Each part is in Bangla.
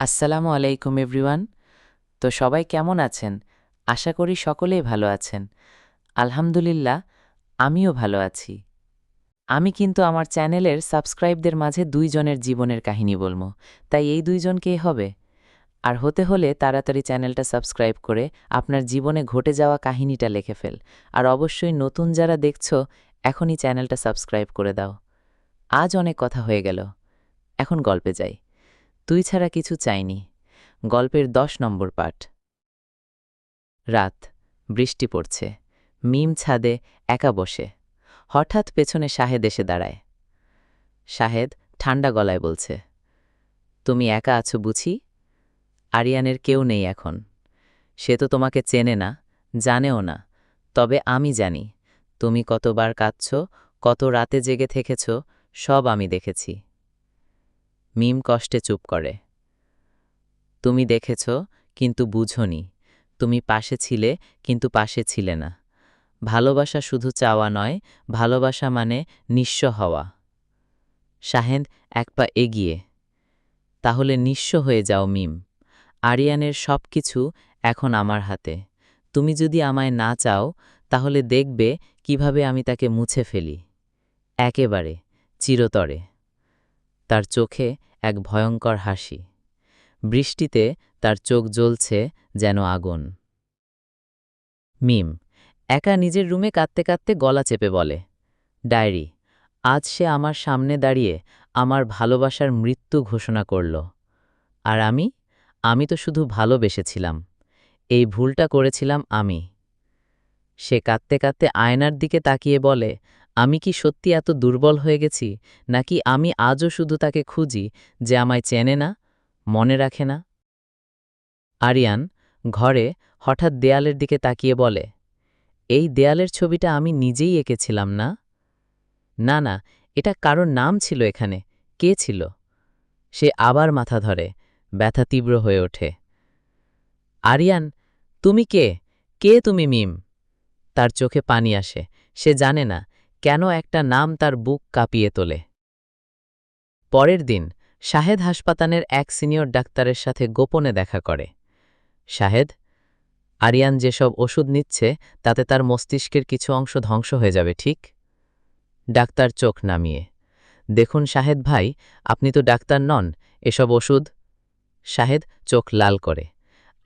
আসসালামু আলাইকুম, এভরিওয়ান। তো সবাই কেমন আছেন? আশা করি সকলেই ভালো আছেন। আলহামদুলিল্লাহ, আমিও ভালো আছি। আমি কিন্তু আমার চ্যানেলের সাবস্ক্রাইবদের মাঝে দুইজনের জীবনের কাহিনী বলব। তাই এই দুইজন কে হবে? আর হতে হলে তাড়াতাড়ি চ্যানেলটা সাবস্ক্রাইব করে আপনার জীবনে ঘটে যাওয়া কাহিনীটা লিখে ফেল। আর অবশ্যই নতুন যারা দেখছ, এখনই চ্যানেলটা সাবস্ক্রাইব করে দাও। আজ অনেক কথা হয়ে গেল। এখন গল্পে যাই। তুই ছাড়া কিছু চাইনি। গল্পের দশ নম্বর পাঠ। রাত, বৃষ্টি পড়ছে। মিম ছাদে একা বসে। হঠাৎ পেছনে শাহেদ এসে দাঁড়ায়। শাহেদ ঠান্ডা গলায় বলছে, তুমি একা আছো বুঝি? আরিয়ানের কেউ নেই এখন। সে তো তোমাকে চেনে না, জানেও না। তবে আমি জানি, তুমি কতবার কাঁদছ, কত রাতে জেগে থেকেছ, সব আমি দেখেছি। মিম কষ্টে চুপ করে। তুমি দেখেছ, কিন্তু বুঝনি। তুমি পাশে ছিলে, কিন্তু পাশে ছিলে না। ভালোবাসা শুধু চাওয়া নয়, ভালোবাসা মানে নিঃস্ব হওয়া। শাহেদ এক পা এগিয়ে। তাহলে নিঃস্ব হয়ে যাও মিম। আরিয়ানের সব কিছু এখন আমার হাতে। তুমি যদি আমায় না চাও, তাহলে দেখবে কীভাবে আমি তাকে মুছে ফেলি। একেবারে, চিরতরে। তার চোখে এক ভয়ঙ্কর হাসি। বৃষ্টিতে তার চোখ জ্বলছে যেন আগুন। মিম, একা নিজের রুমে কাঁদতে কাঁদতে গলা চেপে বলে, ডায়েরি, আজ সে আমার সামনে দাঁড়িয়ে আমার ভালোবাসার মৃত্যু ঘোষণা করল। আর আমি? আমি তো শুধু ভালোবেসেছিলাম। এই ভুলটা করেছিলাম আমি। সে কাঁদতে কাঁদতে আয়নার দিকে তাকিয়ে বলে আমি কি সত্যি এত দুর্বল হয়ে গেছি, নাকি আমি আজও শুধু তাকে খুঁজি যে আমায় চেনে না, মনে রাখে না? আরিয়ান ঘরে হঠাৎ দেয়ালের দিকে তাকিয়ে বলে, এই দেয়ালের ছবিটা আমি নিজেই এঁকেছিলাম না? না না, এটা কারোর নাম ছিল এখানে, কে ছিল? সে আবার মাথা ধরে, ব্যথা তীব্র হয়ে ওঠে। আরিয়ান, তুমি কে? কে তুমি মিম? তার চোখে পানি আসে, সে জানে না কেন একটা নাম তার বুক কাঁপিয়ে তোলে। পরের দিন, শাহেদ হাসপাতালের এক সিনিয়র ডাক্তারের সাথে গোপনে দেখা করে। শাহেদ, আরিয়ান যেসব ওষুধ নিচ্ছে, তাতে তার মস্তিষ্কের কিছু অংশ ধ্বংস হয়ে যাবে, ঠিক? ডাক্তার চোখ নামিয়ে, দেখুন শাহেদ ভাই, আপনি তো ডাক্তার নন, এসব ওষুধ? শাহেদ চোখ লাল করে,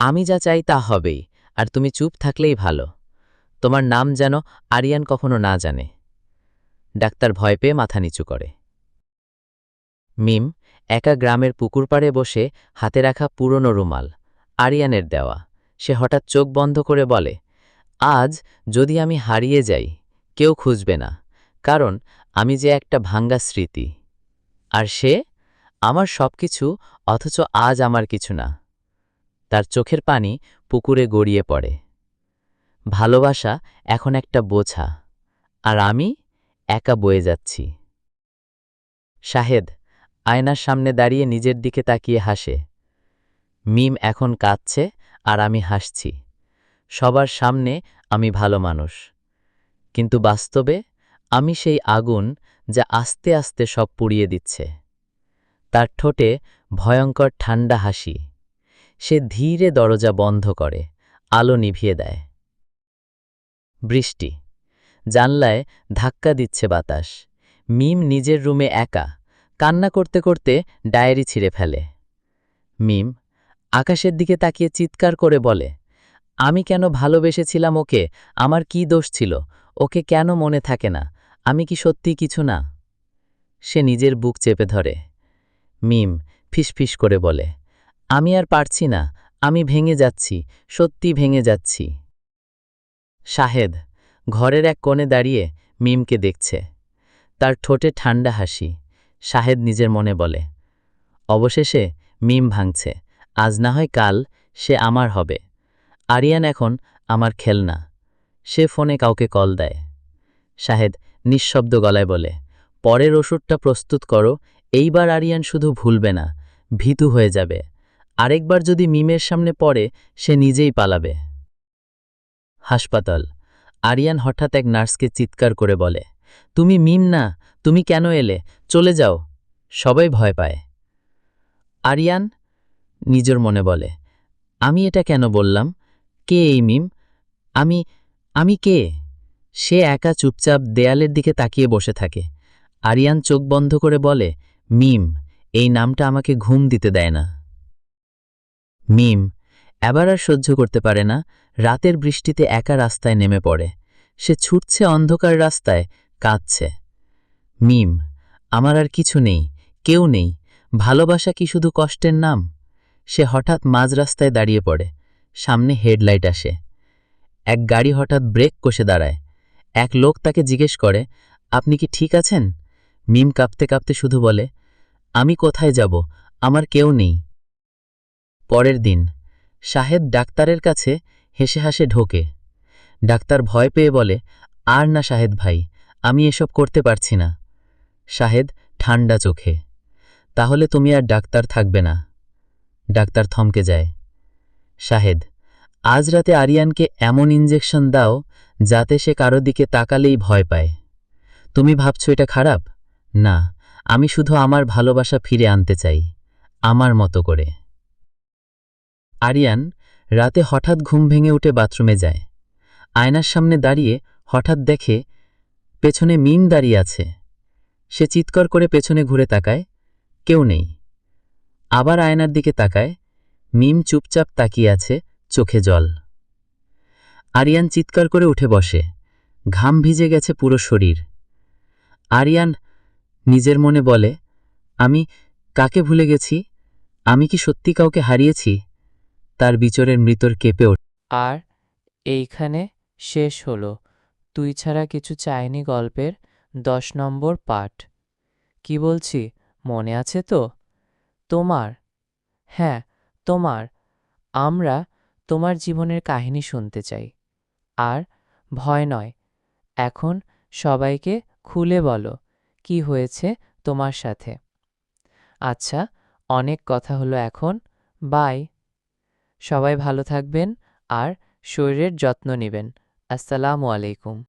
আমি যা চাই তা হবেই, আর তুমি চুপ থাকলেই ভালো। তোমার নাম যেন আরিয়ান কখনো না জানে। ডাক্তার ভয় পেয়ে মাথা নিচু করে। মিম একা গ্রামের পুকুর পাড়ে বসে হাতে রাখা পুরনো রুমাল, আরিয়ানের দেওয়া। সে হঠাৎ চোখ বন্ধ করে বলে, আজ যদি আমি হারিয়ে যাই, কেউ খুঁজবে না, কারণ আমি যে একটা ভাঙ্গা স্মৃতি। আর সে, আমার সব কিছু অথচ আজ আমার কিছু না। তার চোখের পানি পুকুরে গড়িয়ে পড়ে। ভালোবাসা এখন একটা বোঝা, আর আমি একা বয়ে যাচ্ছি। শাহেদ আয়নার সামনে দাঁড়িয়ে নিজের দিকে তাকিয়ে হাসে। মিম এখন কাঁদছে আর আমি হাসছি। সবার সামনে আমি ভালো মানুষ। কিন্তু বাস্তবে আমি সেই আগুন যা আস্তে আস্তে সব পুড়িয়ে দিচ্ছে। তার ঠোঁটে ভয়ঙ্কর ঠান্ডা হাসি। সে ধীরে দরজা বন্ধ করে, আলো নিভিয়ে দেয়। বৃষ্টি জানলায় ধাক্কা দিচ্ছে বাতাস। মিম নিজের রুমে একা, কান্না করতে করতে ডায়েরি ছিঁড়ে ফেলে। মিম আকাশের দিকে তাকিয়ে চিৎকার করে বলে, আমি কেন ভালোবেসেছিলাম ওকে? আমার কি দোষ ছিল? ওকে কেন মনে থাকে না? আমি কি সত্যি কিছু না? সে নিজের বুক চেপে ধরে। মিম ফিসফিস করে বলে, আমি আর পারছি না। আমি ভেঙে যাচ্ছি। সত্যি ভেঙে যাচ্ছি। শাহেদ ঘরের এক কোণে দাঁড়িয়ে মিমকে দেখছে। তার ঠোঁটে ঠান্ডা হাসি। শাহেদ নিজের মনে বলে, অবশেষে মিম ভাঙছে। আজ না হয় কাল সে আমার হবে। আরিয়ান এখন আমার খেলনা। সে ফোনে কাউকে কল দেয়। শাহেদ নিঃশব্দ গলায় বলে, পরের ওষুধটা প্রস্তুত করো। এইবার আরিয়ান শুধু ভুলবে না, ভীতু হয়ে যাবে। আরেকবার যদি মিমের সামনে পড়ে, সে নিজেই পালাবে। হাসপাতাল। আরিয়ান হঠাৎ এক নার্সকে চিৎকার করে বলে, তুমি মিম না, তুমি কেন এলে? চলে যাও। সবাই ভয় পায়। আরিয়ান নিজের মনে বলে, আমি এটা কেন বললাম? কে এই মিম? আমি আমি কে? সে একা চুপচাপ দেয়ালের দিকে তাকিয়ে বসে থাকে। আরিয়ান চোখ বন্ধ করে বলে, মিম, এই নামটা আমাকে ঘুম দিতে দেয় না। মিম এবার আর সহ্য করতে পারে না, রাতের বৃষ্টিতে একা রাস্তায় নেমে পড়ে। সে ছুটছে অন্ধকার রাস্তায়, কাঁদছে। মিম, আমার আর কিছু নেই, কেউ নেই, ভালোবাসা কি শুধু কষ্টের নাম? সে হঠাৎ মাঝ রাস্তায় দাঁড়িয়ে পড়ে, সামনে হেডলাইট আসে। এক গাড়ি হঠাৎ ব্রেক কষে দাঁড়ায়। এক লোক তাকে জিজ্ঞেস করে, আপনি কি ঠিক আছেন? মিম কাঁপতে কাঁপতে শুধু বলে, আমি কোথায় যাব? আমার কেউ নেই। পরের দিন শাহেদ ডাক্তারের কাছে হেসে হাসে ঢোকে। ডাক্তার ভয় পেয়ে বলে, আর না শাহেদ ভাই, আমি এসব করতে পারছি না। শাহেদ ঠান্ডা চোখে, তাহলে তুমি আর ডাক্তার থাকবে না। ডাক্তার থমকে যায়। শাহেদ আজ রাতে আরিয়ানকে এমন ইঞ্জেকশন দাও যাতে সে কারও দিকে তাকালেই ভয় পায়। তুমি ভাবছ এটা খারাপ? না, আমি শুধু আমার ভালোবাসা ফিরে আনতে চাই, আমার মতো করে। আরিয়ান রাতে হঠাৎ ঘুম ভেঙে উঠে বাথরুমে যায়। আয়নার সামনে দাঁড়িয়ে হঠাৎ দেখে পেছনে মিম দাঁড়িয়ে আছে। সে চিৎকর করে পেছনে ঘুরে তাকায়, কেউ নেই। আবার আয়নার দিকে তাকায়, মিম চুপচাপ তাকিয়ে আছে চোখে জল। আরিয়ান চিৎকার করে উঠে বসে, ঘাম ভিজে গেছে পুরো শরীর। আরিয়ান নিজের মনে বলে, আমি কাকে ভুলে গেছি? আমি কি সত্যি কাউকে হারিয়েছি? তার বিচরের মৃতর কেঁপে ওঠে। আর এইখানে শেষ হলো। তুই ছাড়া কিছু চায়নি গল্পের দশ নম্বর পাঠ। কি বলছি, মনে আছে তো? তোমার হ্যাঁ তোমার, আমরা তোমার জীবনের কাহিনী শুনতে চাই। আর ভয় নয়, এখন সবাইকে খুলে বলো, কি হয়েছে তোমার সাথে? আচ্ছা অনেক কথা হলো এখন, বাই। সবাই ভালো থাকবেন আর শরীরের যত্ন নেবেন। আসসালামু আলাইকুম।